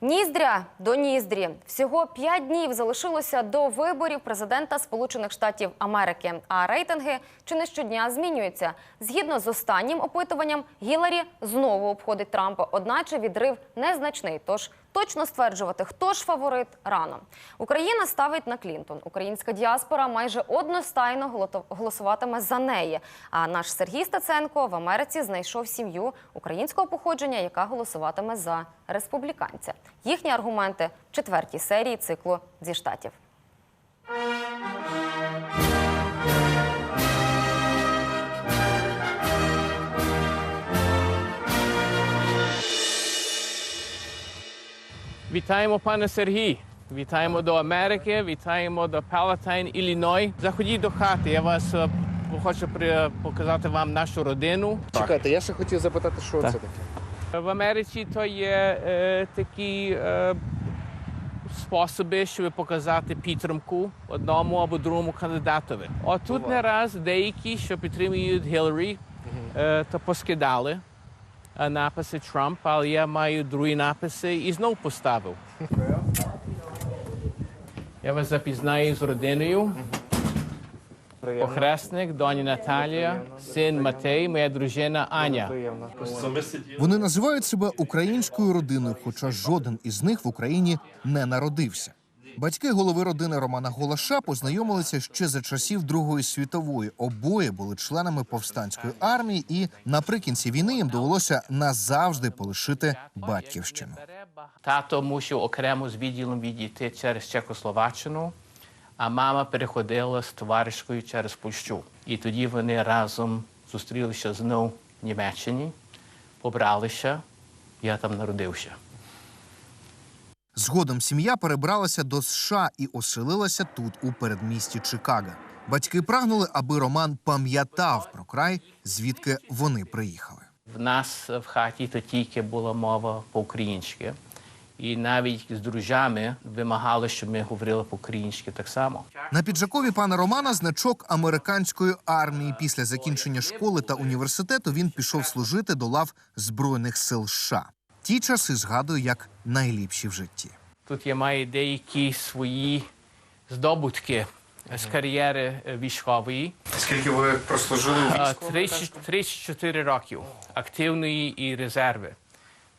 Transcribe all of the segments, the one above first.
Ніздря до ніздрі. Всього п'ять днів залишилося до виборів президента Сполучених Штатів Америки. А рейтинги чи не щодня змінюються. Згідно з останнім опитуванням, Гіларі знову обходить Трампа, одначе відрив незначний. Тож точно стверджувати, хто ж фаворит рано. Україна ставить на Клінтон. Українська діаспора майже одностайно голосуватиме за неї. А наш Сергій Стаценко в Америці знайшов сім'ю українського походження, яка голосуватиме за республіканця. Їхні аргументи в четвертій серії циклу зі штатів. Вітаємо, пане Сергій. Вітаємо до Америки, вітаємо до Палатайн, Ілліной. Заходіть до хати. Я вас е, хочу при- показати вам нашу родину. Чекайте, я ще хотів запитати, що це таке. В Америці то є е, такі е, способи, щоб показати підтримку одному або другому кандидатові. От тут не раз деякі, що підтримують Гіларі, е, то поскидали написи Трамп, але я маю другі написи і знов поставив. Я вас запізнаю з родиною. Охресник, доня Наталія, син Матей, моя дружина Аня. Вони називають себе українською родиною, хоча жоден із них в Україні не народився. Батьки голови родини Романа Голаша познайомилися ще за часів Другої світової. Обоє були членами повстанської армії, і наприкінці війни їм довелося назавжди полишити батьківщину. Тато мусив окремо з відділом відійти через Чехословаччину, а мама переходила з товаришкою через Польщу. І тоді вони разом зустрілися знову в Німеччині, побралися. Я там народився. Згодом сім'я перебралася до США і оселилася тут, у передмісті Чикаго. Батьки прагнули, аби Роман пам'ятав про край, звідки вони приїхали. В нас в хаті то тільки була мова по-українськи. І навіть з друзями вимагали, щоб ми говорили по-українськи так само. На піджакові пана Романа значок американської армії. Після закінчення школи та університету він пішов служити до лав збройних сил США. Ті часи згадую як найліпші в житті. Тут я маю деякі свої здобутки з кар'єри е, військової. Скільки ви прослужили у війську? 30 34 років активної і резерви.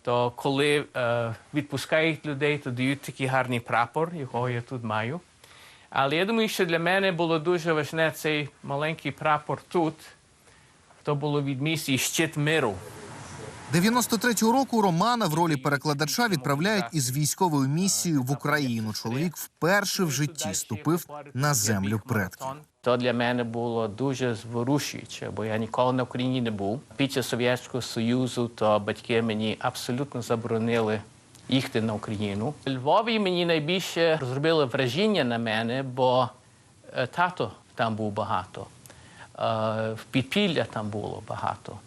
То коли е, відпускають людей, то дають такий гарний прапор, якого я тут маю. Але я думаю, що для мене було дуже важливе цей маленький прапор тут. То було від місії щит миру. 93-го року Романа в ролі перекладача відправляють із військовою місією в Україну. Чоловік вперше в житті ступив на землю предків. То для мене було дуже зворушуюче, бо я ніколи на Україні не був. Під час Совєтського Союзу то батьки мені абсолютно заборонили їхати на Україну. Львові мені найбільше зробили враження на мене, бо е, тато там був багато, е, в підпілля там було багато.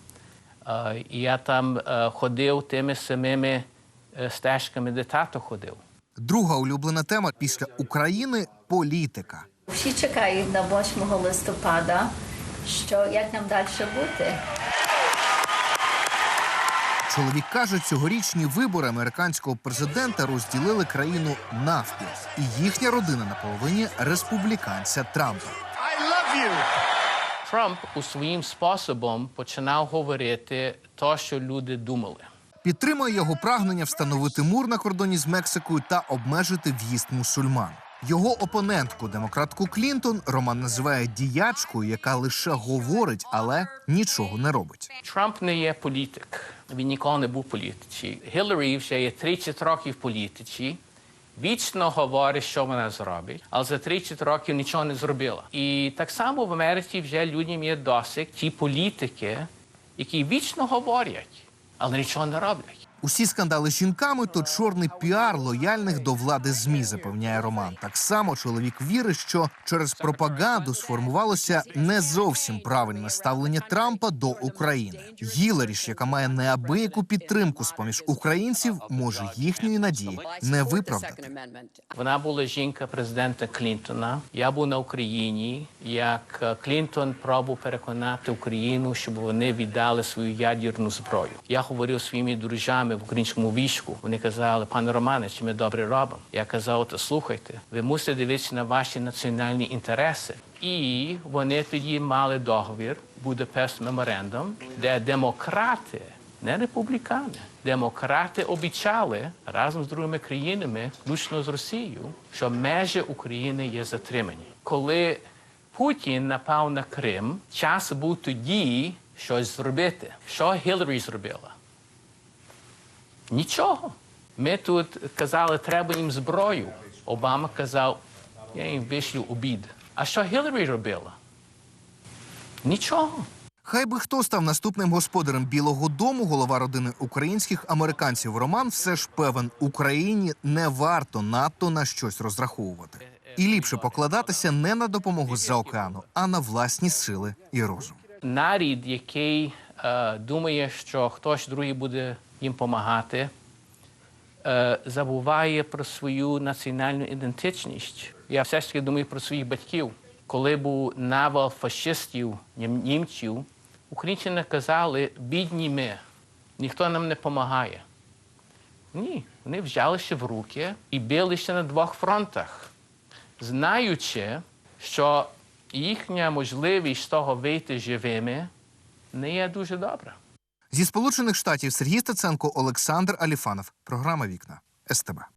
Е, І я там е, ходив тими самими е, стежками, де тато ходив. Друга улюблена тема після України політика. Всі чекають на 8 листопада, що як нам далі бути. Чоловік каже, цьогорічні вибори американського президента розділили країну навпіл, і їхня родина на половині республіканця Трампа. Трамп у своїм способом починав говорити те, що люди думали. Підтримує його прагнення встановити мур на кордоні з Мексикою та обмежити в'їзд мусульман. Його опонентку, демократку Клінтон, Роман називає діячкою, яка лише говорить, але нічого не робить. Трамп не є політик. Він ніколи не був політичі. Гіларі вже є 30 років політичі. Вічно говорить, що вона зробить, але за 30 років нічого не зробила. І так само в Америці вже людям є досить ті політики, які вічно говорять, але нічого не роблять. Усі скандали з жінками то чорний піар лояльних до влади змі, запевняє Роман. Так само чоловік вірить, що через пропаганду сформувалося не зовсім правильне ставлення Трампа до України. Гіларі ж, яка має неабияку підтримку з поміж українців, може їхньої надії не виправдати. Вона була жінка президента Клінтона. Я був на Україні, як е, Клінтон пробував переконати Україну, щоб вони віддали свою ядерну зброю. Я говорив своїми друзями нами в українському війську. Вони казали, пане Романе, чи ми добре робимо? Я казав, то слухайте, ви мусите дивитися на ваші національні інтереси. І вони тоді мали договір, Будапешт меморандум, де демократи, не республікани, демократи обіцяли разом з другими країнами, включно з Росією, що межі України є затримані. Коли Путін напав на Крим, час був тоді щось зробити. Що Гіларі зробила? Нічого. Ми тут казали, треба їм зброю. Обама казав, я їм вишлю обід. А що Гіларі робила? Нічого. Хай би хто став наступним господарем Білого Дому, голова родини українських американців Роман все ж певен, Україні не варто надто на щось розраховувати. І ліпше покладатися не на допомогу з-за океану, а на власні сили і розум. нарід, який е, думає, що хтось другий буде їм допомагати, е, забуває про свою національну ідентичність. Я все ж таки думаю про своїх батьків. Коли був навал фашистів, німців, українці не казали, бідні ми, ніхто нам не допомагає. Ні, вони взялися в руки і билися на двох фронтах, знаючи, що їхня можливість з того вийти живими не є дуже добра. Зі Сполучених Штатів Сергій Стеценко, Олександр Аліфанов. Програма Вікна СТБ.